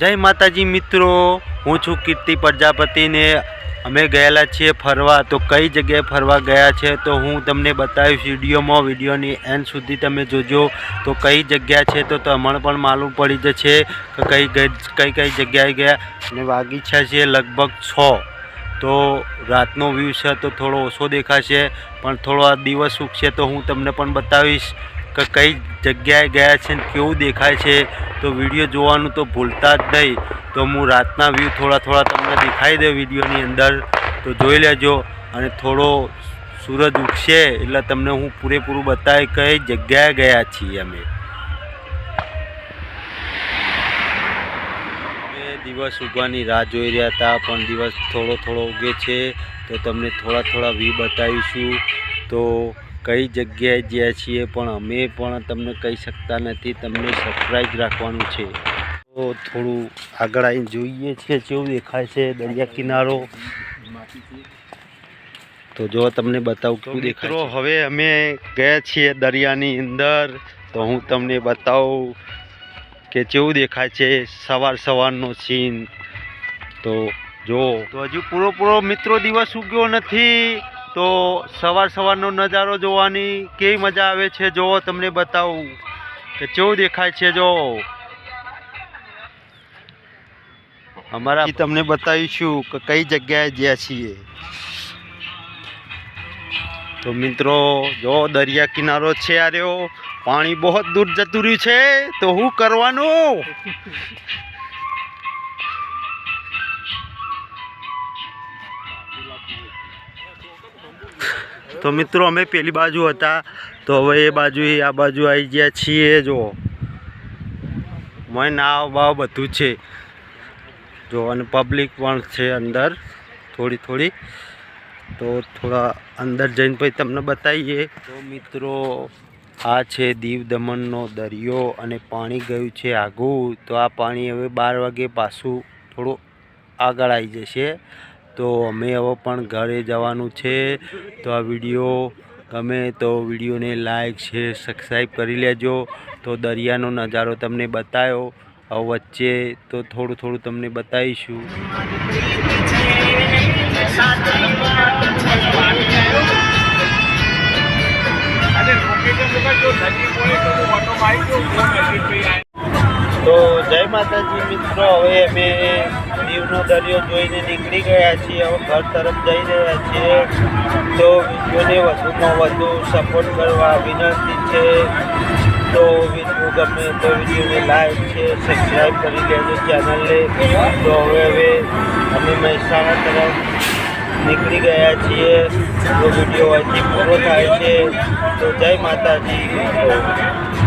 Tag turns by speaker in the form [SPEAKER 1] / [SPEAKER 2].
[SPEAKER 1] જય માતાજી મિત્રો, હું છું કીર્તિ પ્રજાપતિને. અમે ગયેલા છીએ ફરવા. તો કઈ જગ્યાએ ફરવા ગયા છે તો હું તમને બતાવીશ વિડીયોમાં. વિડીયોની એન્ડ સુધી તમે જોજો. તો કઈ જગ્યા છે તો તમને પણ માલુમ પડી જશે કે કઈ કઈ કઈ જગ્યાએ ગયા. અને વાગીછા છે લગભગ છ. તો રાતનો વ્યૂ છે તો થોડો ઓછો દેખાશે. પણ થોડો આ દિવસ ઉગશે તો હું તમને પણ બતાવીશ. કે, કઈ જગ્યાએ ગયા છે ને કેવું દેખાય છે, તો વીડિયો જોવાનું તો ભૂલતા જ નહીં. તો હું રાતના વ્યૂ થોડા થોડા તમને દેખાઈ દે વિડીયોની અંદર. તો જોઈ લેજો. અને થોડો સૂરજ ઉગશે એટલે તમને હું પૂરેપૂરું બતાવી કઈ જગ્યાએ ગયા છીએ અમે દિવસ ઉગવાની રાહ જોઈ રહ્યા હતા, પણ દિવસ થોડો થોડો ઉગે છે. તો તમને થોડા થોડા વ્યૂ બતાવીશું. તો કઈ જગ્યાએ જ્યાં છીએ પણ અમે પણ તમને કહી શકતા નથી તમને સરપ્રાઈઝ રાખવાનું છે. તો થોડું આગળ આવીને જોઈએ છીએ કેવું દેખાય છે દરિયા કિનારો. તો જો તમને બતાવું કેવું દેખાય હવે અમે ગયા છીએ દરિયાની અંદર. તો હું તમને બતાવું કે કેવું દેખાય છે સવાર સવારનો સીન તો જો. તો હજુ પૂરો પૂરો મિત્રો દિવસ ઉગ્યો નથી. તો સવાર સવારનો નજારો જોવાની કેવી મજા આવે છે? જો તમને બતાવું કે કેવું દેખાય છે? જો. અમારા તમને બતાવીશું કે કઈ જગ્યાએ જ્યાં છીએ. તો મિત્રો જો દરિયા કિનારો છે આ રહ્યો. પાણી બહુ દૂર જતું રહ્યું છે. તો હું કરવાનું? તો મિત્રો, અમે પેલી બાજુ હતા. તો હવે એ બાજુ આ બાજુ આવી ગયા છીએ જુઓ મને નાવ બાવ બધું છે. જો, અને પબ્લિક પણ છે અંદર, થોડી થોડી. તો થોડા અંદર જઈને પછી તમને બતાવીએ તો મિત્રો, આ છે દીવ દમણનો દરિયો અને પાણી ગયું છે આગું. તો આ પાણી હવે બાર વાગે પાછું થોડું આગળ આવી જશે. તો અમે હવે પણ ઘરે જવાનું છે. તો આ વીડિયો ગમે તો વિડીયોને લાઇક શેર, સબસ્ક્રાઈબ કરી લેજો. તો દરિયાનો નજારો તમને બતાવ્યો વચ્ચે તો થોડું થોડું તમને બતાવીશું. તો જય માતાજી મિત્રો, હવે અમે દીવનો દરિયો જોઈને નીકળી ગયા છીએ. હવે ઘર તરફ જઈ રહ્યા છીએ. તો વિડીયોને વધુમાં વધુ સપોર્ટ કરવા વિનંતી છે, તો વીડિયો ગમે તો વિડીયોને લાઈક છે સબસ્ક્રાઈબ કરી લેજો ચેનલને તો હવે હવે અમે મહેસાણા તરફ નીકળી ગયા છીએ. તો વીડિયો હજી પૂરો થાય છે, તો જય માતાજી.